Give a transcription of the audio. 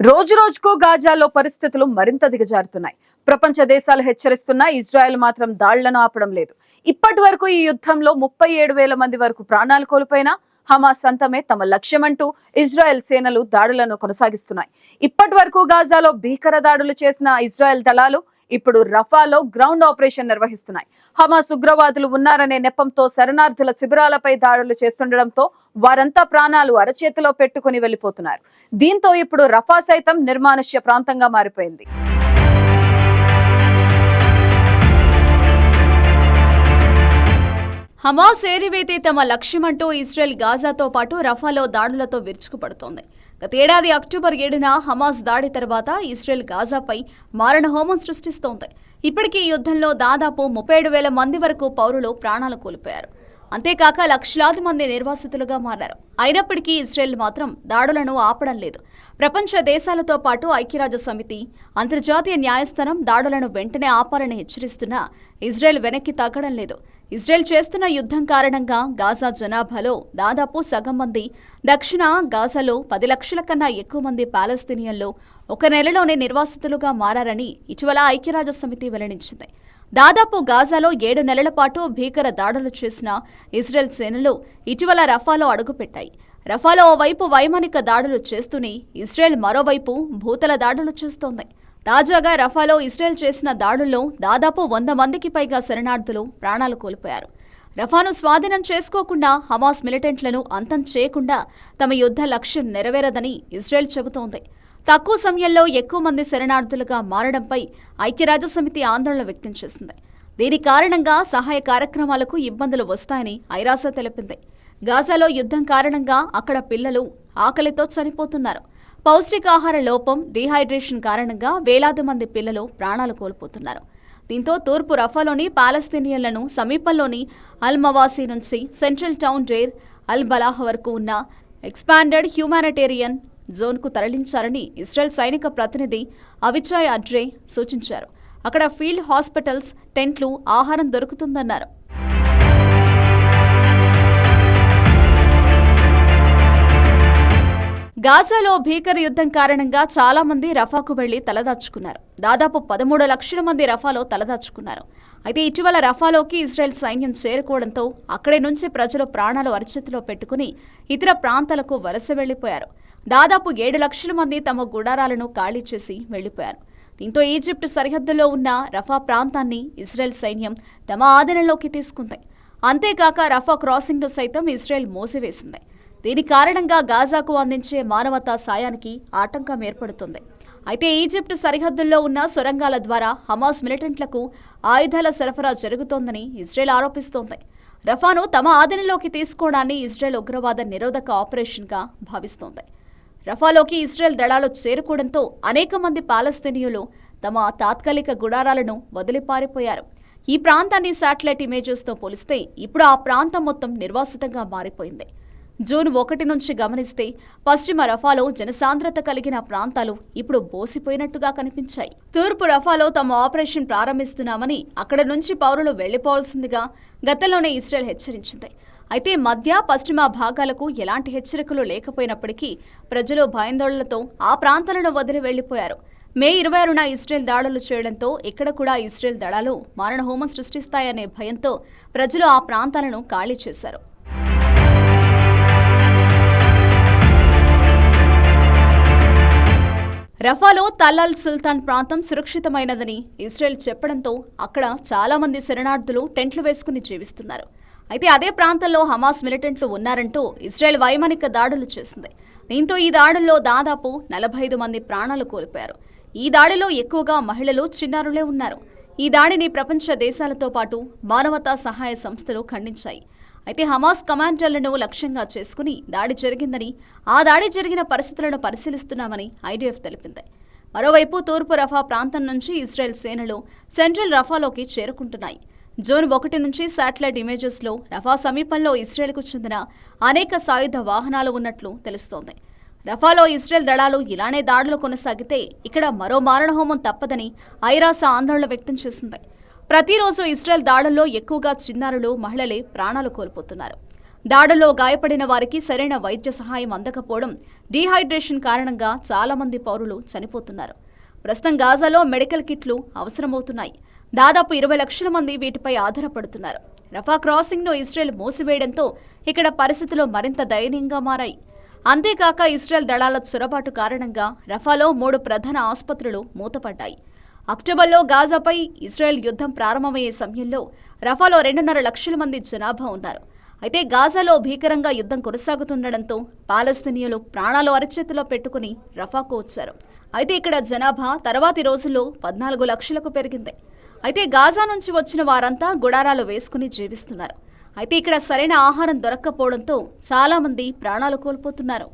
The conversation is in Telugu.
రోజు రోజుకు గాజాలో పరిస్థితులు మరింత దిగజారుతున్నాయి. ప్రపంచ దేశాలు హెచ్చరిస్తున్నా ఇజ్రాయెల్ మాత్రం దాళ్ళను ఆపడం లేదు. ఇప్పటి వరకు ఈ యుద్ధంలో ముప్పై ఏడు వేల మంది వరకు ప్రాణాలు కోల్పోయినా హమాస్ అంతమే తమ లక్ష్యమంటూ ఇజ్రాయెల్ సేనలు దాడులను కొనసాగిస్తున్నాయి. ఇప్పటి వరకు గాజాలో భీకర దాడులు చేసిన ఇజ్రాయెల్ దళాలు ఇప్పుడు రఫాలో గ్రౌండ్ ఆపరేషన్ నిర్వహిస్తున్నాయి. హమాస్ ఉగ్రవాదులు ఉన్నారనే నెపంతో శరణార్థుల శిబిరాలపై దాడులు చేస్తుండటంతో వారంతా ప్రాణాలు అరచేతిలో పెట్టుకుని వెళ్ళిపోతున్నారు దీంతో ఇప్పుడు రఫా సైతం నిర్మానుష్య ప్రాంతంగా మారిపోయింది. హమాస్ ఏరివేతే తమ లక్ష్యమంటూ ఇస్రాయెల్ గాజాతో పాటు రఫాలో దాడులతో విరుచుకుపడుతోంది. గతేడాది అక్టోబర్ ఏడున హమాస్ దాడి తర్వాత ఇజ్రాయెల్ గాజాపై మారణ హోమం సృష్టిస్తోంది. ఇప్పటికీ ఈ యుద్ధంలో దాదాపు ముప్పై ఏడు వేల మంది వరకు పౌరులు ప్రాణాలు కోల్పోయారు. అంతేకాక లక్షలాది మంది నిర్వాసితులుగా మారారు. అయినప్పటికీ ఇజ్రాయెల్ మాత్రం దాడులను ఆపడం లేదు. ప్రపంచ దేశాలతో పాటు ఐక్యరాజ్య సమితి అంతర్జాతీయ న్యాయస్థానం దాడులను వెంటనే ఆపాలని హెచ్చరిస్తున్నా ఇజ్రాయెల్ వెనక్కి తగ్గడం లేదు. ఇజ్రాయెల్ చేస్తున్న యుద్ధం కారణంగా గాజా జనాభాలో దాదాపు సగం మంది దక్షిణ గాజాలో పది లక్షల కన్నా ఎక్కువ మంది పాలస్తీనియన్లు ఒక నెలలోనే నిర్వాసితులుగా మారారని ఇటీవల ఐక్యరాజ్య సమితి వెల్లడించింది. దాదాపు గాజాలో ఏడు నెలల పాటు భీకర దాడులు చేసిన ఇజ్రాయెల్ సేనలు ఇటీవల రఫాలో అడుగుపెట్టాయి. రఫాలో ఓవైపు వైమానిక దాడులు చేస్తూనే ఇజ్రాయెల్ మరోవైపు భూతల దాడులు చేస్తోంది. తాజాగా రఫాలో ఇస్రాయెల్ చేసిన దాడుల్లో దాదాపు వంద మందికి పైగా శరణార్థులు ప్రాణాలు కోల్పోయారు. రఫాను స్వాధీనం చేసుకోకుండా హమాస్ మిలిటెంట్లను అంతం చేయకుండా తమ యుద్ధ లక్ష్యం నెరవేరదని ఇజ్రాయెల్ చెబుతోంది. తక్కువ సమయంలో ఎక్కువ మంది శరణార్థులుగా మారడంపై ఐక్యరాజ్యసమితి ఆందోళన వ్యక్తం చేసింది. దీని కారణంగా సహాయ కార్యక్రమాలకు ఇబ్బందులు వస్తాయని ఐరాస తెలిపింది. గాజాలో యుద్ధం కారణంగా అక్కడ పిల్లలు ఆకలితో చనిపోతున్నారు. పౌష్టికాహార లోపం డీహైడ్రేషన్ కారణంగా వేలాది మంది పిల్లలు ప్రాణాలు కోల్పోతున్నారు. దీంతో తూర్పు రఫాలోని పాలస్తీనియన్లను సమీపంలోని అల్ మవాసి నుంచి central town Deir al Balah వరకు ఉన్న ఎక్స్పాండెడ్ హ్యూమానిటేరియన్ జోన్కు తరలించారని ఇస్రాయెల్ సైనిక ప్రతినిధి అవిచాయ్ అడ్రే సూచించారు. అక్కడ ఫీల్డ్ హాస్పిటల్స్ టెంట్లు ఆహారం దొరుకుతుందన్నారు. గాజాలో భీకర యుద్ధం కారణంగా చాలా మంది రఫాకు వెళ్ళి తలదాచుకున్నారు. దాదాపు పదమూడు లక్షల మంది రఫాలో తలదాచుకున్నారు. అయితే ఇటీవల రఫాలోకి ఇజ్రాయెల్ సైన్యం చేరుకోవడంతో అక్కడి నుంచి ప్రజలు ప్రాణాలు అరచేతిలో పెట్టుకుని ఇతర ప్రాంతాలకు వలస వెళ్ళిపోయారు దాదాపు ఏడు లక్షల మంది తమ గుడారాలను ఖాళీ చేసి వెళ్ళిపోయారు దీంతో ఈజిప్ట్ సరిహద్దులో ఉన్న రఫా ప్రాంతాన్ని ఇజ్రాయెల్ సైన్యం తమ ఆధీనంలోకి తీసుకుంది. అంతేకాక రఫా క్రాసింగ్ను సైతం ఇజ్రాయెల్ మూసివేసింది. దీని కారణంగా గాజాకు అందించే మానవతా సాయానికి ఆటంకం ఏర్పడుతుంది. అయితే ఈజిప్ట్ సరిహద్దుల్లో ఉన్న సొరంగాల ద్వారా హమాస్ మిలిటెంట్లకు ఆయుధాల సరఫరా జరుగుతోందని ఇజ్రాయెల్ ఆరోపిస్తోంది. రఫాను తమ ఆధీనంలోకి తీసుకోవడాన్ని ఇజ్రాయెల్ ఉగ్రవాద నిరోధక ఆపరేషన్గా భావిస్తోంది. రఫాలోకి ఇజ్రాయెల్ దళాలు చేరుకోవడంతో అనేక మంది పాలస్తీనియులు తమ తాత్కాలిక గుడారాలను వదిలిపారిపోయారు. ఈ ప్రాంతాన్ని శాటిలైట్ ఇమేజెస్తో పోలిస్తే ఇప్పుడు ఆ ప్రాంతం మొత్తం నిర్వాసితంగా మారిపోయింది. జూన్ ఒకటి నుంచి గమనిస్తే పశ్చిమ రఫాలో జనసాంద్రత కలిగిన ప్రాంతాలు ఇప్పుడు బోసిపోయినట్టుగా కనిపించాయి. తూర్పు రఫాలో తమ ఆపరేషన్ ప్రారంభిస్తున్నామని అక్కడ నుంచి పౌరులు వెళ్ళిపోవాల్సిందిగా గతంలోనే ఇస్రాయెల్ హెచ్చరించింది. అయితే మధ్య పశ్చిమ భాగాలకు ఎలాంటి హెచ్చరికలు లేకపోయినప్పటికీ ప్రజలు భయాందోళనలతో ఆ ప్రాంతాలను వదిలి వెళ్ళిపోయారు మే ఇరవై ఆరున ఇస్రాయెల్ దాడులు చేయడంతో ఇక్కడ కూడా ఇస్రాయెల్ దళాలు మారణహోమం సృష్టిస్తాయనే భయంతో ప్రజలు ఆ ప్రాంతాలను ఖాళీ చేశారు. రఫాలో తల్లాల్ సుల్తాన్ ప్రాంతం సురక్షితమైనదని ఇజ్రాయెల్ చెప్పడంతో అక్కడ చాలామంది శరణార్థులు టెంట్లు వేసుకుని జీవిస్తున్నారు. అయితే అదే ప్రాంతంలో హమాస్ మిలిటెంట్లు ఉన్నారంటూ ఇజ్రాయెల్ వైమానిక దాడులు చేసింది. దీంతో ఈ దాడుల్లో దాదాపు నలభై ఐదు మంది ప్రాణాలు కోల్పోయారు. ఈ దాడిలో ఎక్కువగా మహిళలు చిన్నారులే ఉన్నారు. ఈ దాడిని ప్రపంచ దేశాలతో పాటు మానవతా సహాయ సంస్థలు ఖండించాయి. అయితే హమాస్ కమాండర్లను లక్ష్యంగా చేసుకుని దాడి జరిగిందని ఆ దాడి జరిగిన పరిస్థితులను పరిశీలిస్తున్నామని ఐడిఎఫ్ తెలిపింది. మరోవైపు తూర్పు రఫా ప్రాంతం నుంచి ఇజ్రాయెల్ సేనలు సెంట్రల్ రఫాలోకి చేరుకుంటున్నాయి. జూన్ ఒకటి నుంచి శాటిలైట్ ఇమేజెస్లో రఫా సమీపంలో ఇజ్రాయెల్కు చెందిన అనేక సాయుధ వాహనాలు ఉన్నట్లు తెలుస్తోంది. రఫాలో ఇజ్రాయెల్ దళాలు ఇలానే దాడులు కొనసాగితే ఇక్కడ మరో మారణహోమం తప్పదని ఐరాస ఆందోళన వ్యక్తం చేసింది. ప్రతిరోజు ఇస్రాయెల్ దాడుల్లో ఎక్కువగా చిన్నారులు మహిళలే ప్రాణాలు కోల్పోతున్నారు. దాడుల్లో గాయపడిన వారికి సరైన వైద్య సహాయం అందకపోవడం డీహైడ్రేషన్ కారణంగా చాలామంది పౌరులు చనిపోతున్నారు. ప్రస్తుతం గాజాలో మెడికల్ కిట్లు అవసరమవుతున్నాయి. దాదాపు ఇరవై లక్షల మంది వీటిపై ఆధారపడుతున్నారు. రఫా క్రాసింగ్ను ఇస్రాయెల్ మూసివేయడంతో ఇక్కడ పరిస్థితులు మరింత దయనీయంగా మారాయి. అంతేకాక ఇస్రాయెల్ దళాల చొరబాటు కారణంగా రఫాలో మూడు ప్రధాన ఆసుపత్రులు మూతపడ్డాయి. అక్టోబర్లో గాజాపై ఇజ్రాయెల్ యుద్ధం ప్రారంభమయ్యే సమయంలో రఫాలో రెండున్నర లక్షల మంది జనాభా ఉన్నారు. అయితే గాజాలో భీకరంగా యుద్ధం కొనసాగుతుండడంతో పాలస్తీనియులు ప్రాణాలు అరచేతిలో పెట్టుకుని రఫాకు వచ్చారు. అయితే ఇక్కడ జనాభా తర్వాతి రోజుల్లో పద్నాలుగు లక్షలకు పెరిగింది. అయితే గాజా నుంచి వచ్చిన వారంతా గుడారాలు వేసుకుని జీవిస్తున్నారు. అయితే ఇక్కడ సరైన ఆహారం దొరక్కపోవడంతో చాలామంది ప్రాణాలు కోల్పోతున్నారు.